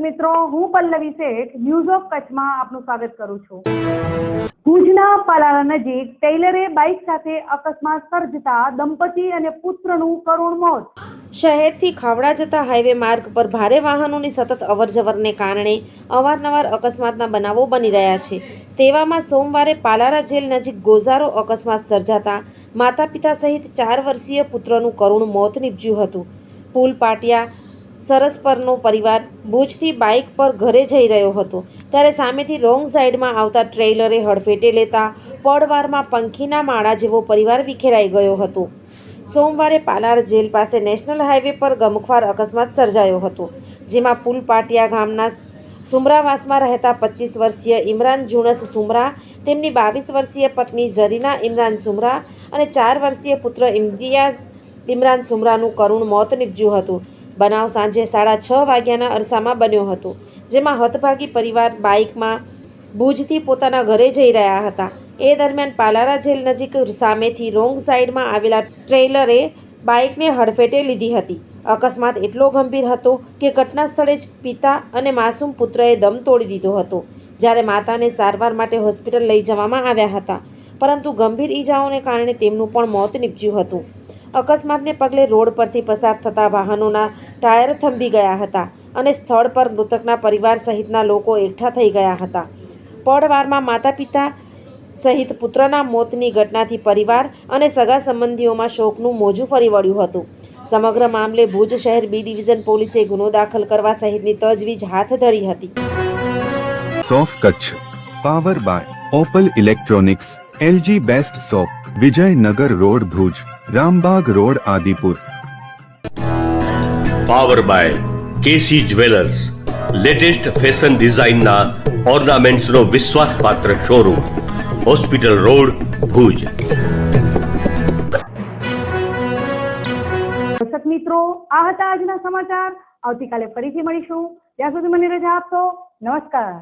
મિત્રો, હું પલ્લવી શેઠ news of કચ્છમાં આપનું સ્વાગત કરું છું. ભુજના પાલારા નજીક ટેલરે બાઇક સાથે અકસ્માત સર્જતા દંપતી અને પુત્રનું કરુણ મોત. શહેરથી ખાવડા જતા હાઈવે માર્ગ પર ભારે વાહનોની સતત અવરજવરને કારણે અવારનવાર અકસ્માતના બનાવો બની રહ્યા છે. તેવામાં સોમવારે પાલારા જેલ નજીક ગોઝારો અકસ્માત સર્જાતા માતા પિતા સહિત ચાર વર્ષીય પુત્રનું કરુણ મોત નીપજ્યું હતું. પુલ પાટિયા સરસપરનો પરિવાર ભુજથી બાઇક પર ઘરે જઈ રહ્યો હતો. ત્યારે સામેથી રોંગ સાઈડમાં આવતા ટ્રેલરે હડફેટે લેતા પડવારમાં પંખીના માળા જેવો પરિવાર વિખેરાઈ ગયો હતો. સોમવારે પાલાર જેલ પાસે નેશનલ હાઈવે પર ગમખ્વાર અકસ્માત સર્જાયો હતો, જેમાં પુલપાટિયા ગામના સુમરાવાસમાં રહેતા પચીસ વર્ષીય ઇમરાન જુણસ સુમરા, તેમની બાવીસ વર્ષીય પત્ની ઝરીના ઇમરાન સુમરા અને ચાર વર્ષીય પુત્ર ઇમ્તિયાઝ ઇમરાન સુમરાનું કરુણ મોત નીપજ્યું હતું. બનાવ સાંજે સાડા છ વાગ્યાના અરસામાં બન્યો હતો, જેમાં હતભાગી પરિવાર બાઇકમાં ભુજથી પોતાના ઘરે જઈ રહ્યા હતા. એ દરમિયાન પાલારા જેલ નજીક સામેથી રોંગ સાઈડમાં આવેલા ટ્રેલરે બાઇકને હડફેટે લીધી હતી. અકસ્માત એટલો ગંભીર હતો કે ઘટના સ્થળે જ પિતા અને માસૂમ પુત્રએ દમ તોડી દીધો હતો. જ્યારે માતાને સારવાર માટે હોસ્પિટલ લઈ જવામાં આવ્યા હતા, પરંતુ ગંભીર ઈજાઓને કારણે તેમનું પણ મોત નીપજ્યું હતું. અકસ્માતને પગલે રોડ પરથી પસાર થતા વાહનોના ટાયર થંભી ગયા હતા અને સ્થળ પર મૃતકના પરિવાર સહિતના લોકો એકઠા થઈ ગયા હતા. પડવારમાં માતા પિતા સહિત પુત્રના મોતની ઘટનાથી પરિવાર અને સગા સંબંધીઓમાં શોકનું મોજું ફરી વળ્યું હતું. સમગ્ર મામલે ભુજ શહેર બી ડિવિઝન પોલીસે ગુનો દાખલ કરવા સહિતની તજવીજ હાથ ધરી હતી. સોફ Kutch, power by Opal electronics, LG best shop Vijaynagar road Bhuj Rambag road Adipur. Power by KC jewellers latest fashion ડિઝાઇનના ઓર્નામેન્ટ્સનો વિશ્વાસપાત્ર શોરૂમ હોસ્પિટલ રોડ ભુજ. દર્શક મિત્રો આ હતા આજના સમાચાર. આવતીકાલે ફરીથી મળીશું. ત્યાં સુધી મને રજા આપશો નમસ્કાર.